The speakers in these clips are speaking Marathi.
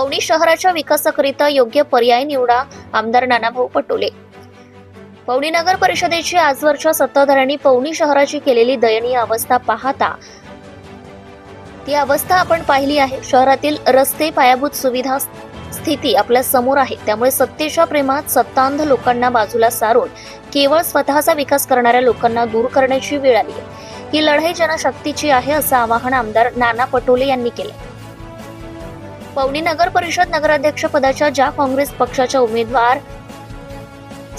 पवनी शहराच्या विकासाकरिता योग्य पर्याय निवडा आमदार नानाभाऊ पटोले. पवनी नगर परिषदेची आजवरच्या सत्ताधाऱ्यांनी पवनी शहराची केलेली दयनीय अवस्था पाहता. ती अवस्था आपण पाहिली आहे. शहरातील रस्ते पायाभूत सुविधा स्थिती आपल्यासमोर आहे. त्यामुळे सत्तेच्या प्रेमात सत्तांध लोकांना बाजूला सारून केवळ स्वतःचा विकास करणाऱ्या लोकांना दूर करण्याची वेळ आली ही लढाई जनशक्तीची आहे असं आवाहन आमदार नाना पटोले यांनी केले. पवनी नगर परिषद नगराध्यक्ष पदाच्या ज्या काँग्रेस पक्षाच्या उमेदवार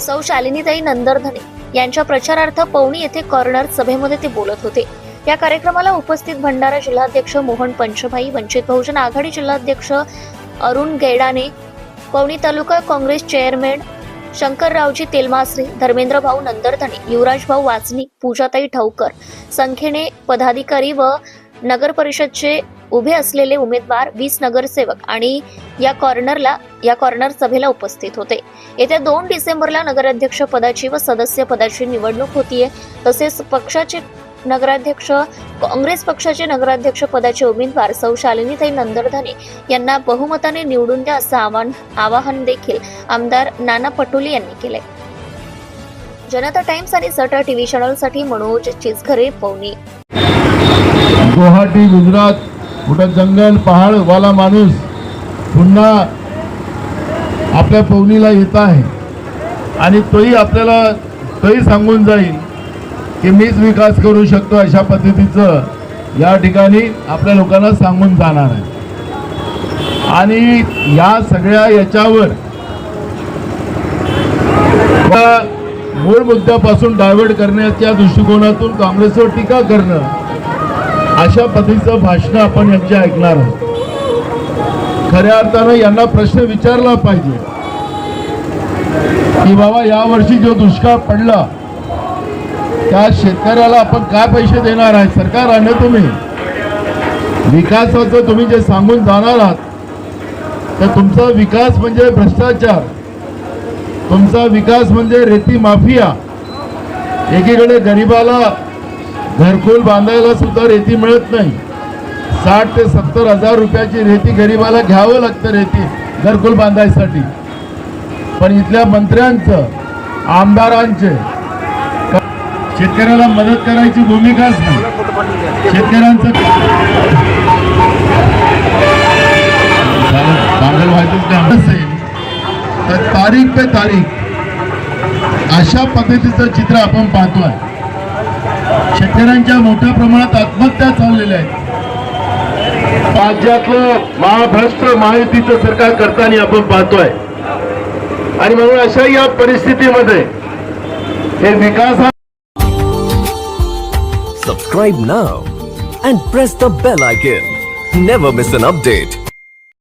सौ शालिनीताई नंदरधने यांच्या प्रचारार्थ पवनी येथे कॉर्नर सभेमध्ये ते बोलत होते. या कार्यक्रमाला उपस्थित भंडारा जिल्हाध्यक्ष मोहन पंचभाई वंचित बहुजन आघाडी जिल्हाध्यक्ष अरुण गैडाने पवनी तालुका काँग्रेस चेअरमॅन शंकररावजी तेलमासरे धर्मेंद्र भाऊ नंदरधने युवराज भाऊ वाचनी पूजाताई ठवकर संख्येने पदाधिकारी व नगर परिषदचे उभे असलेले उमेदवार वीस नगरसेवक आणि या कॉर्नरला या कॉर्नर सभेला उपस्थित होते. येत्या दोन डिसेंबरला नगराध्यक्ष पदाची व सदस्य पदाची निवडणूक होतीये. तसेच पक्षाचे नगराध्यक्ष काँग्रेस पक्षाचे नगराध्यक्ष पदाचे उमेदवार सौ शालिनीताई नंदरधने यांना बहुमताने निवडून द्या असं आवाहन आवाहन देखील आमदार नाना पटोले यांनी केले जनता टाइम्स आणि सटा टीव्ही चॅनलसाठी मनोज चिचघरे पवनी. गुवाहाटी गुजरात कुठं जंगल पहाडवाला माणूस पुन्हा आपल्या पवनीला येत आहे. आणि तोही आपल्याला तोही सांगून जाईल की मीच विकास करू शकतो अशा पद्धतीचं या ठिकाणी आपल्या लोकांना सांगून जाणार आहे. आणि या सगळ्या याच्यावर मूळ मुद्द्यापासून डायव्हर्ट करण्याच्या दृष्टिकोनातून काँग्रेसवर टीका करणं अशा पद्धतीचं भाषण आपण यांचे ऐकणार आहोत. खऱ्या अर्थानं यांना प्रश्न विचारला पाहिजे. की बाबा यावर्षी जो दुष्काळ पडला त्या शेतकऱ्याला आपण काय पैसे देणार आहे? सरकार आहे तुम्ही विकासाचं तुम्ही जे सांगून जाणार आहात तर तुमचा विकास म्हणजे भ्रष्टाचार. तुमचा विकास म्हणजे रेती माफिया. एकीकडे गरिबाला घरकुल बांधायला सुद्धा रेती मिळत नाही. साठ ते सत्तर हजार रुपयाची रेती गरिबाला घ्यावं लागतं रेती घरकुल बांधायसाठी. पण इथल्या मंत्र्यांचं आमदारांचे शेतकऱ्याला मदत करायची भूमिकाच नाही. शेतकऱ्यांचं झालं, व्हायचंच काम. असेल तर तारीख पे तारीख अशा पद्धतीचं चित्र आपण पाहतोय. शेतकऱ्यांच्या मोठ्या प्रमाणात आत्महत्या चाललेल्या आहेत राज्यातलं महाभ्रष्ट महायुतीचं सरकार करताना आपण पाहतोय आणि म्हणून अशा या परिस्थितीमध्ये हे विकास Subscribe now and press the bell icon. Never miss an update.